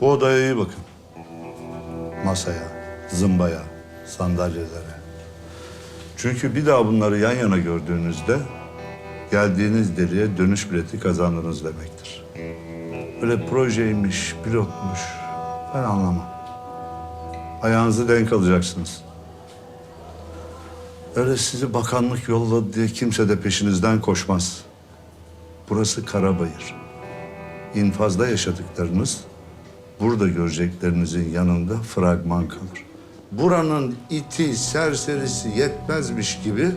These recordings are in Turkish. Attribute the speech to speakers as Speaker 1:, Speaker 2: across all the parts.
Speaker 1: Bu odaya iyi bakın. Masaya, zımbaya, sandalyelere. Çünkü bir daha bunları yan yana gördüğünüzde geldiğiniz deliğe dönüş bileti kazandınız demektir. Böyle projeymiş, pilotmuş ben anlamam. Ayağınızı denk alacaksınız. Öyle sizi bakanlık yolladı diye kimse de peşinizden koşmaz. Burası Karabayır. İnfazda yaşadıklarınız burada göreceklerinizin yanında fragman kalır. Buranın iti, serserisi yetmezmiş gibi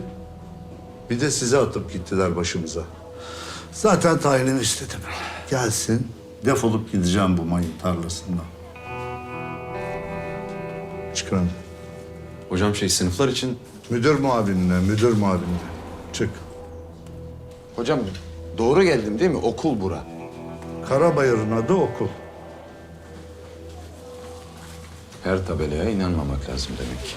Speaker 1: bir de size atıp gittiler başımıza. Zaten tayinini istedim. Gelsin, defolup gideceğim bu mayın tarlasından. Çıkın.
Speaker 2: Hocam şey sınıflar için
Speaker 1: Müdür muavinine, müdür muavinine. Çık.
Speaker 3: Hocam doğru geldim değil mi? Okul bura.
Speaker 1: Karabayır'ın adı okul.
Speaker 2: Her tabelaya inanmamak lazım demek ki.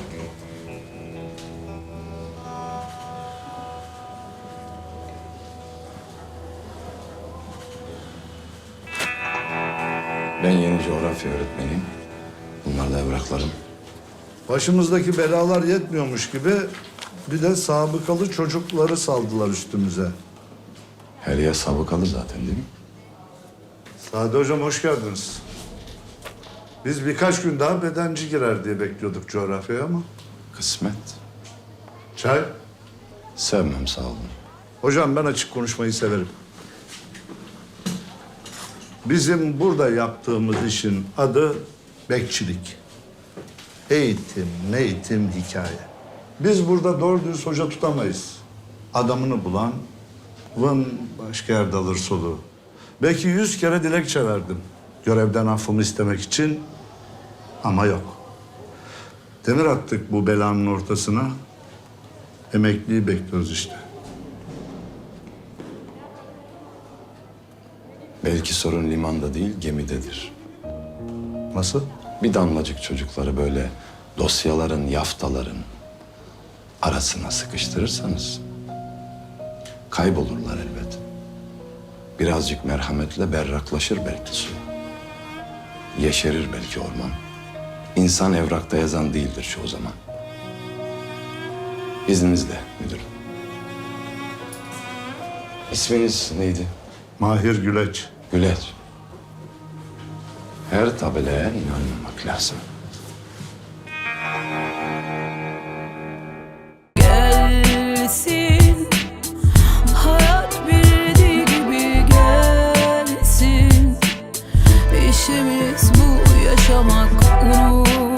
Speaker 2: Ben yeni coğrafya öğretmeniyim. Bunlar da evraklarım.
Speaker 1: Başımızdaki belalar yetmiyormuş gibi bir de sabıkalı çocukları saldılar üstümüze.
Speaker 2: Her yer sabıkalı zaten değil mi?
Speaker 1: Sade hocam hoş geldiniz. Biz birkaç gün daha bedenci girer diye bekliyorduk coğrafyaya ama.
Speaker 2: Kısmet.
Speaker 1: Çay.
Speaker 2: Sevmem sağ olun.
Speaker 1: Hocam ben açık konuşmayı severim. Bizim burada yaptığımız işin adı bekçilik. Eğitim, eğitim, hikaye. Biz burada doğru düz hoca tutamayız. Adamını bulan vın başka yerde alır soluğu. Belki yüz kere dilekçe verdim. Görevden affımı istemek için ama yok. Demir attık bu belanın ortasına. Emekliyi bekliyoruz işte.
Speaker 2: Belki sorun limanda değil gemidedir.
Speaker 1: Nasıl?
Speaker 2: Bir damlacık çocukları böyle dosyaların, yaftaların arasına sıkıştırırsanız kaybolurlar elbet. Birazcık merhametle berraklaşır belki su. Yeşerir belki orman. İnsan evrakta yazan değildir çoğu zaman. İzninizle müdürüm. İsminiz neydi?
Speaker 1: Mahir Güleç.
Speaker 2: Güleç. Her tabelaya inanmamak lazım. Derdimiz bu yaşamak unut